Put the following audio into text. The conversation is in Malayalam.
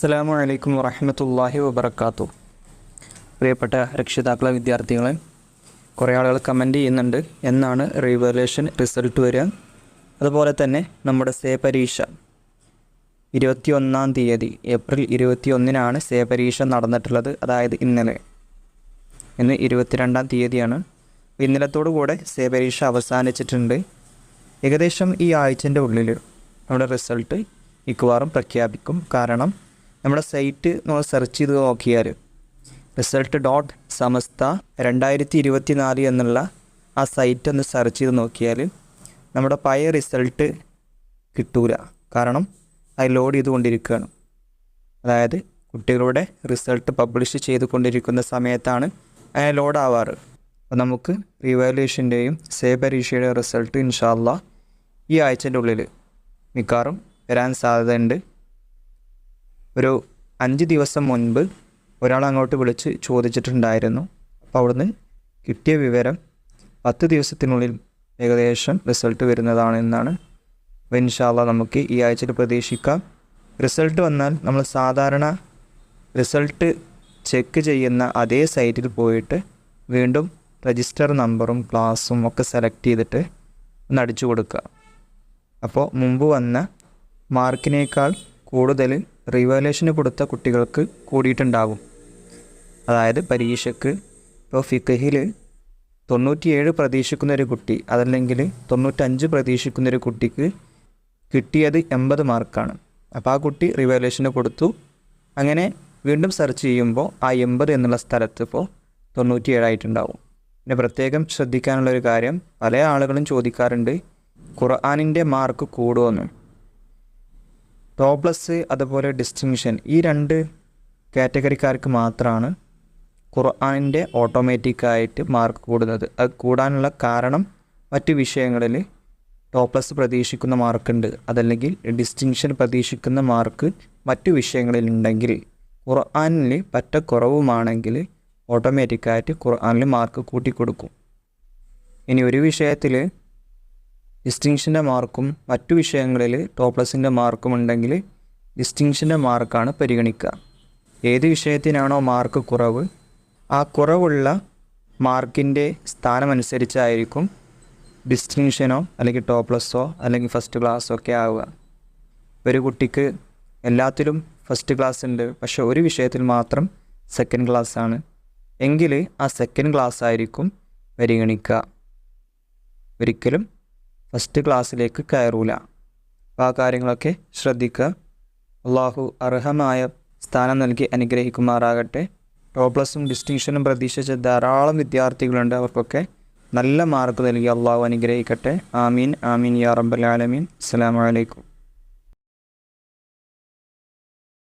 അസ്സലാമു അലൈക്കും വറഹമത്തല്ലാഹി വബർക്കാത്തു പ്രിയപ്പെട്ട രക്ഷിതാക്കളെ വിദ്യാർത്ഥികളെ കുറേ ആളുകൾ കമന്റ് ചെയ്യുന്നുണ്ട്. എന്നാണ് റിവലേഷൻ റിസൾട്ട് വരിക. അതുപോലെ തന്നെ നമ്മുടെ സേ പരീക്ഷ ഇരുപത്തി ഒന്നാം തീയതി ഏപ്രിൽ ഇരുപത്തി ഒന്നിനാണ് സേ പരീക്ഷ നടന്നിട്ടുള്ളത്. അതായത് ഇന്നലെ. ഇന്ന് ഇരുപത്തിരണ്ടാം തീയതിയാണ്. ഇന്നലത്തോടു കൂടെ സേ പരീക്ഷ അവസാനിച്ചിട്ടുണ്ട്. ഏകദേശം ഈ ആഴ്ചന്റെ ഉള്ളിൽ നമ്മുടെ റിസൾട്ട് മിക്കവാറും പ്രഖ്യാപിക്കും. കാരണം നമ്മുടെ സൈറ്റ് നമ്മൾ സെർച്ച് ചെയ്ത് നോക്കിയാൽ റിസൾട്ട് ഡോട്ട് സമസ്ത രണ്ടായിരത്തി ഇരുപത്തി നാല് എന്നുള്ള ആ സൈറ്റ് ഒന്ന് സെർച്ച് ചെയ്ത് നോക്കിയാൽ നമ്മുടെ പഴയ റിസൾട്ട് കിട്ടൂല. കാരണം അത് ലോഡ് ചെയ്തുകൊണ്ടിരിക്കുകയാണ്. അതായത് കുട്ടികളുടെ റിസൾട്ട് പബ്ലിഷ് ചെയ്തുകൊണ്ടിരിക്കുന്ന സമയത്താണ് അതിന് ലോഡാവാറ് അപ്പോൾ നമുക്ക് റിവാലുവേഷന്റെയും സേ പരീക്ഷയുടെ റിസൾട്ട് ഇൻഷാല്ല ഈ ആഴ്ചന്റെ ഉള്ളിൽ മിക്കവാറും വരാൻ സാധ്യതയുണ്ട്. ഒരു അഞ്ച് ദിവസം മുൻപ് ഒരാൾ അങ്ങോട്ട് വിളിച്ച് ചോദിച്ചിട്ടുണ്ടായിരുന്നു. അപ്പോൾ അവിടുന്ന് കിട്ടിയ വിവരം പത്ത് ദിവസത്തിനുള്ളിൽ ഏകദേശം റിസൾട്ട് വരുന്നതാണ് എന്നാണ് അപ്പോൾ ഇൻഷാല്ല നമുക്ക് ഈ ആഴ്ചയിൽ പ്രതീക്ഷിക്കാം. റിസൾട്ട് വന്നാൽ നമ്മൾ സാധാരണ റിസൾട്ട് ചെക്ക് ചെയ്യുന്ന അതേ സൈറ്റിൽ പോയിട്ട് വീണ്ടും രജിസ്റ്റർ നമ്പറും ക്ലാസ്സും ഒക്കെ സെലക്ട് ചെയ്തിട്ട് ഒന്ന് അടിച്ചു കൊടുക്കുക. അപ്പോൾ മുമ്പ് വന്ന മാർക്കിനേക്കാൾ കൂടുതൽ റിവാലേഷന് കൊടുത്ത കുട്ടികൾക്ക് കൂടിയിട്ടുണ്ടാകും അതായത് പരീക്ഷയ്ക്ക് ഇപ്പോൾ ഫിക്കഹിൽ തൊണ്ണൂറ്റിയേഴ് പ്രതീക്ഷിക്കുന്നൊരു കുട്ടി അതല്ലെങ്കിൽ തൊണ്ണൂറ്റഞ്ച് പ്രതീക്ഷിക്കുന്നൊരു കുട്ടിക്ക് കിട്ടിയത് എൺപത് മാർക്കാണ്. അപ്പോൾ ആ കുട്ടി റിവാലേഷന് കൊടുത്തു. അങ്ങനെ വീണ്ടും സെർച്ച് ചെയ്യുമ്പോൾ ആ എൺപത് എന്നുള്ള സ്ഥലത്ത് ഇപ്പോൾ തൊണ്ണൂറ്റിയേഴായിട്ടുണ്ടാവും പിന്നെ പ്രത്യേകം ശ്രദ്ധിക്കാനുള്ളൊരു കാര്യം പല ആളുകളും ചോദിക്കാറുണ്ട് ഖുർആാനിന്റെ മാർക്ക് കൂടുമെന്ന് ടോപ്പ് പ്ലസ് അതുപോലെ ഡിസ്റ്റിങ്ഷൻ ഈ രണ്ട് കാറ്റഗറിക്കാർക്ക് മാത്രമാണ് ഖുർആാനിന്റെ ഓട്ടോമാറ്റിക്കായിട്ട് മാർക്ക് കൂടുന്നത്. അത് കൂടാനുള്ള കാരണം മറ്റ് വിഷയങ്ങളിൽ ടോപ്ലസ് പ്ലസ് പ്രതീക്ഷിക്കുന്ന മാർക്കുണ്ട്. അതല്ലെങ്കിൽ ഡിസ്റ്റിങ്ഷൻ പ്രതീക്ഷിക്കുന്ന മാർക്ക് മറ്റു വിഷയങ്ങളിൽ ഉണ്ടെങ്കിൽ ഖുർആാനിൽ പറ്റ കുറവുമാണെങ്കിൽ ഓട്ടോമാറ്റിക്കായിട്ട് ഖുർആാനിൽ മാർക്ക് കൂട്ടിക്കൊടുക്കും. ഇനി ഒരു വിഷയത്തിൽ ഡിസ്റ്റിങ്ഷന്റെ മാർക്കും മറ്റു വിഷയങ്ങളിൽ ടോപ്ലസിന്റെ പ്ലസിന്റെ മാർക്കും ഉണ്ടെങ്കിൽ ഡിസ്റ്റിങ്ഷന്റെ മാർക്കാണ് പരിഗണിക്കുക. ഏത് വിഷയത്തിനാണോ മാർക്ക് കുറവ് ആ കുറവുള്ള മാർക്കിന്റെ സ്ഥാനമനുസരിച്ചായിരിക്കും ഡിസ്റ്റിങ്ഷനോ അല്ലെങ്കിൽ ടോപ്ലസ്സോ പ്ലസ്സോ അല്ലെങ്കിൽ ഫസ്റ്റ് ക്ലാസ്സോ ഒക്കെ ആവുക. ഒരു കുട്ടിക്ക് എല്ലാത്തിലും ഫസ്റ്റ് ക്ലാസ് ഉണ്ട് പക്ഷേ ഒരു വിഷയത്തിൽ മാത്രം സെക്കൻഡ് ക്ലാസ് ആണ്. എങ്കിൽ ആ സെക്കൻഡ് ക്ലാസ് ആയിരിക്കും പരിഗണിക്കുക. ഒരിക്കലും ഫസ്റ്റ് ക്ലാസ്സിലേക്ക് കയറൂല. അപ്പോൾ ആ കാര്യങ്ങളൊക്കെ ശ്രദ്ധിക്കുക. അള്ളാഹു അർഹമായ സ്ഥാനം നൽകി അനുഗ്രഹിക്കുമാറാകട്ടെ. ടോപ്പ് പ്ലസും ഡിസ്റ്റിങ്ഷനും പ്രതീക്ഷിച്ച ധാരാളം വിദ്യാർത്ഥികളുണ്ട്. അവർക്കൊക്കെ നല്ല മാർക്ക് നൽകി അള്ളാഹു അനുഗ്രഹിക്കട്ടെ. ആമീൻ ആമീൻ യാ റബ്ബൽ ആലമീൻ. അസ്സലാമു അലൈക്കും.